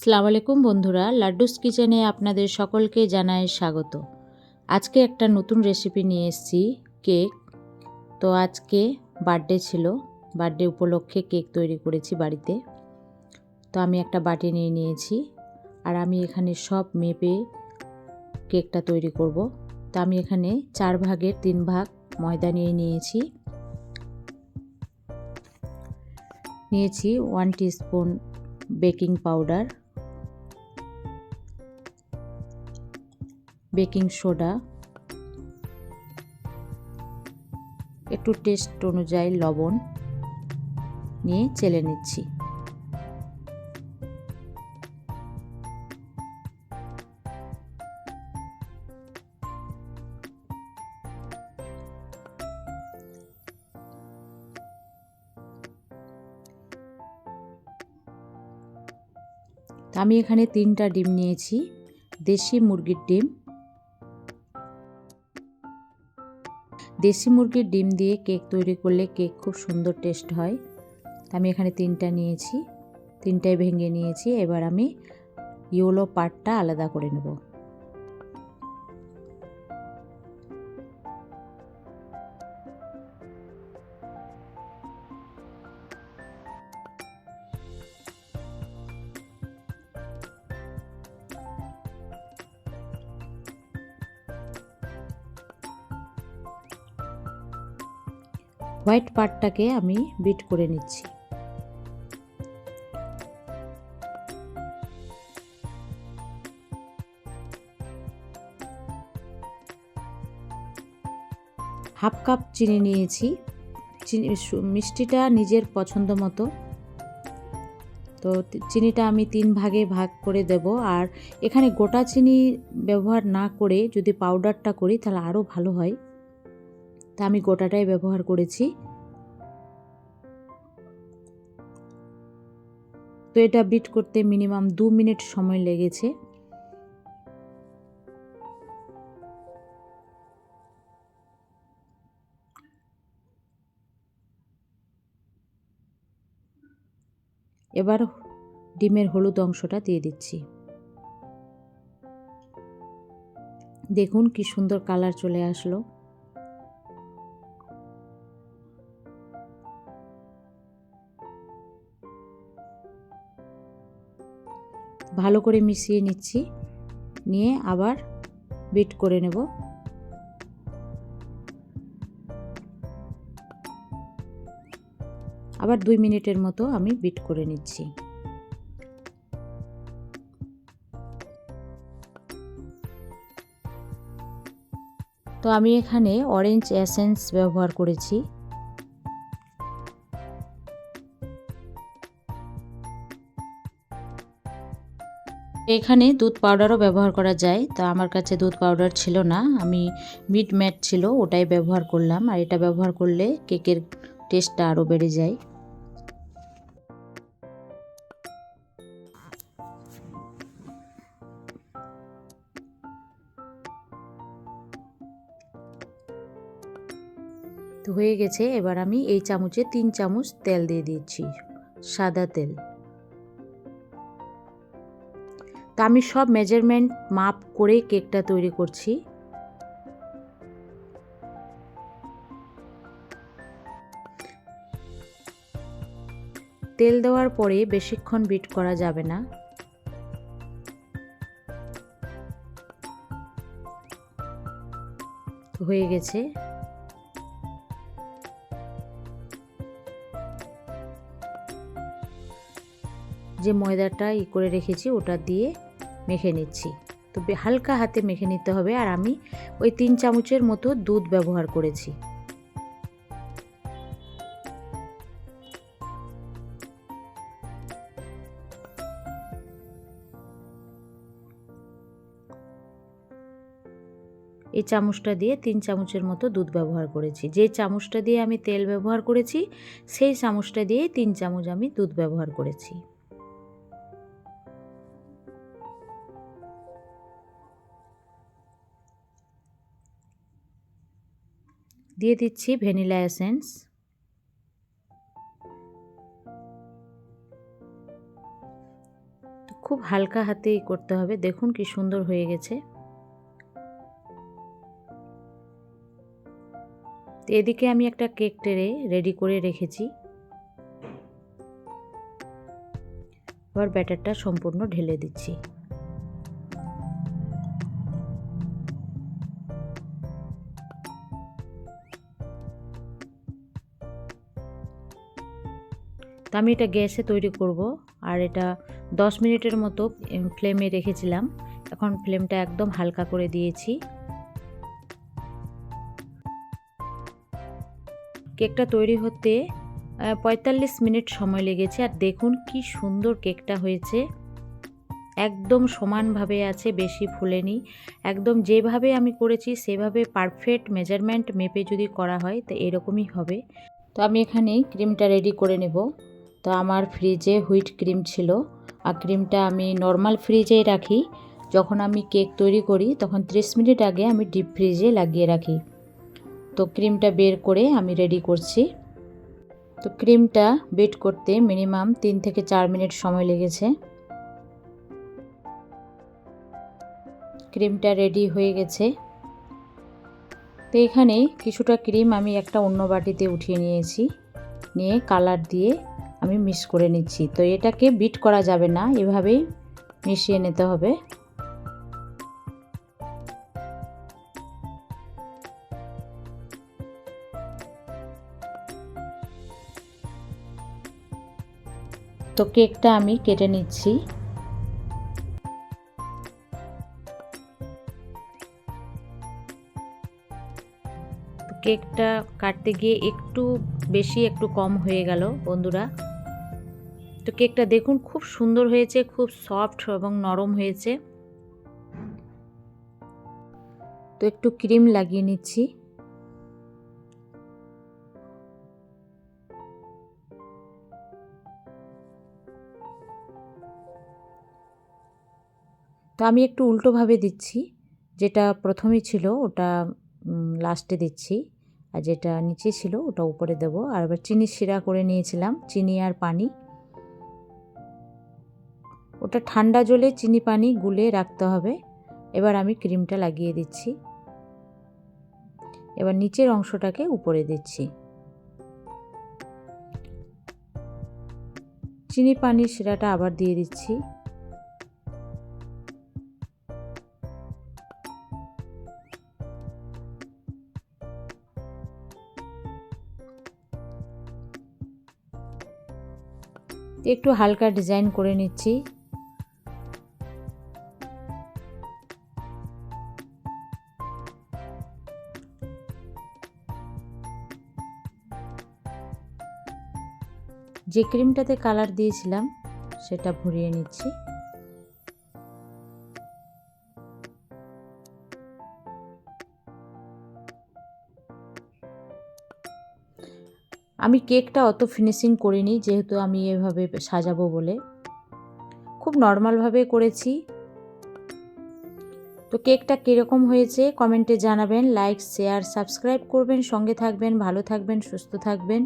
সালাম আলাইকুম বন্ধুরা, লাড্ডুস কিচেনে আপনাদের সকলকে জানাই স্বাগত। আজকে একটা নতুন রেসিপি নিয়ে এসেছি, কেক। তো আজকে বার্থডে ছিল বার্থডে উপলক্ষে কেক তৈরি করেছি বাড়িতে। তো আমি একটা বাটি নিয়ে নিয়েছি, আর আমি এখানে সব মেপে কেকটা তৈরি করব। তো আমি এখানে চার ভাগের তিন ভাগ ময়দা নিয়ে নিয়েছি। নিয়েছি one teaspoon baking powder baking soda. একটু টেস্ট অনুযায়ী লবণ নিয়ে চেলে নিচ্ছি। আমি এখানে তিনটা ডিম নিয়েছি, দেশি মুরগির ডিম। দেশি মুরগির ডিম দিয়ে কেক তৈরি করলে কেক খুব সুন্দর টেস্ট হয়। আমি এখানে তিনটা নিয়েছি, তিনটাই ভেঙে নিয়েছি। এবার আমি ইয়োলো পাটটা আলাদা করে নেব। হোয়াইট পার্টটাকে আমি বিট করে নিচ্ছি। হাফ কাপ চিনি নিয়েছি। চিনি মিষ্টিটা নিজের পছন্দ মতো। তো চিনিটা আমি তিন ভাগে ভাগ করে দেব। আর এখানে গোটা চিনি ব্যবহার না করে যদি পাউডারটা করি তাহলে আরও ভালো হয়। তা আমি গোটাটাই ব্যবহার করেছি। তো এটা বিট করতে মিনিমাম দু মিনিট সময় লেগেছে। এবার ডিমের হলুদ অংশটা দিয়ে দিচ্ছি। দেখুন কি সুন্দর কালার চলে আসলো। ভালো করে মিশিয়ে নিচ্ছি। নিয়ে আবার বিট করে নেব। আবার দুই মিনিটের মতো আমি বিট করে নিচ্ছি। তো আমি এখানে অরেঞ্জ এসেন্স ব্যবহার করেছি। এখানে দুধ পাউডারও ব্যবহার করা যায়, তো আমার কাছে দুধ পাউডার ছিল না। আমি মিট ম্যাট ছিল, ওটাই ব্যবহার করলাম। আর এটা ব্যবহার করলে কেকের টেস্টটা আরও বেড়ে যায়। তো হয়ে গেছে, এবার আমি এই চামচে তিন চামচ তেল দিয়ে দিচ্ছি, সাদা তেল। তো আমি সব মেজারমেন্ট মাপ করে কেকটা তৈরি করছি। তেল দেওয়ার পরে বেশিক্ষণ বিট করা যাবে না। হয়ে গেছে। যে ময়দাটা ই করে রেখেছি ওটা দিয়ে মেখে নিচ্ছি। তো হালকা হাতে মেখে নিতে হবে আর আমি ওই তিন চামচের মতো দুধ ব্যবহার করেছি। এই চামচটা দিয়ে তিন চামচের মতো দুধ ব্যবহার করেছি। যে চামচটা দিয়ে আমি তেল ব্যবহার করেছি, সেই চামচটা দিয়ে তিন চামচ আমি দুধ ব্যবহার করেছি। দিয়ে দিচ্ছি ভ্যানিলা এসেন্স। খুব হালকা হাতেই করতে হবে, দেখুন কি সুন্দর হয়ে গেছে। এদিকে আমি একটা কেক টেরে রেডি করে রেখেছি। এবার ব্যাটারটা সম্পূর্ণ ঢেলে দিচ্ছি। আমি এটা গ্যাসে তৈরি করব। আর এটা 10 মিনিটের মতো ফ্লেমে রেখেছিলাম। এখন ফ্লেমটা একদম হালকা করে দিয়েছি। কেকটা তৈরি হতে পঁয়তাল্লিশ মিনিট সময় লেগেছে। আর দেখুন কি সুন্দর কেকটা হয়েছে। একদম সমানভাবে আছে, বেশি ফুলেনি। একদম যেভাবে আমি করেছি, সেভাবে পারফেক্ট মেজারমেন্ট মেপে যদি করা হয়, তো এরকমই হবে। তো আমি এখানে ক্রিমটা রেডি করে নেব। তো আমার ফ্রিজে হুইট ক্রিম ছিল। আর ক্রিমটা আমি নর্মাল ফ্রিজেই রাখি। যখন আমি কেক তৈরি করি, তখন 30 মিনিট আগে আমি ডিপ ফ্রিজে লাগিয়ে রাখি। তো ক্রিমটা বের করে আমি রেডি করছি। তো ক্রিমটা বিট করতে মিনিমাম তিন থেকে চার মিনিট সময় লেগেছে। ক্রিমটা রেডি হয়ে গেছে। তো এখানে কিছুটা ক্রিম আমি একটা অন্য বাটিতে উঠিয়ে নিয়েছি। নিয়ে কালার দিয়ে আমি মিক্স করে নিচ্ছি। তো এটাকে বিট করা যাবে না, এভাবেই মিশিয়ে নিতে হবে। তো কেকটা আমি কেটে নিচ্ছি। কেকটা কাটতে গিয়ে একটু বেশি, একটু কম হয়ে গেল, বন্ধুরা। তো কেকটা দেখুন, খুব সুন্দর হয়েছে, খুব সফট এবং নরম হয়েছে। তো একটু ক্রিম লাগিয়ে নিচ্ছি। তো আমি একটু উল্টোভাবে দিচ্ছি, যেটা প্রথমেই ছিল ওটা লাস্টে দিচ্ছি, আর যেটা নিচে ছিল ওটা উপরে দেব। আর এবার চিনি শিরা করে নিয়েছিলাম, চিনি আর পানি। ওটা ঠান্ডা জলে চিনি পানি গুলে রাখতে হবে। এবার আমি ক্রিমটা লাগিয়ে দিচ্ছি। এবার নিচের অংশটাকে উপরে দিচ্ছি। চিনি পানির শিরাটা আবার দিয়ে দিচ্ছি। একটু হালকা ডিজাইন করে নিচ্ছি। যে ক্রিমটাতে কালার দিয়েছিলাম, সেটা ভরিয়ে নিচ্ছি। আমি কেকটা অত ফিনিশিং করিনি, যেহেতু আমি এভাবে সাজাবো বলে। খুব নর্মালভাবে করেছি। তো কেকটা কীরকম হয়েছে কমেন্টে জানাবেন, লাইক, শেয়ার, সাবস্ক্রাইব করবেন, সঙ্গে থাকবেন, ভালো থাকবেন, সুস্থ থাকবেন।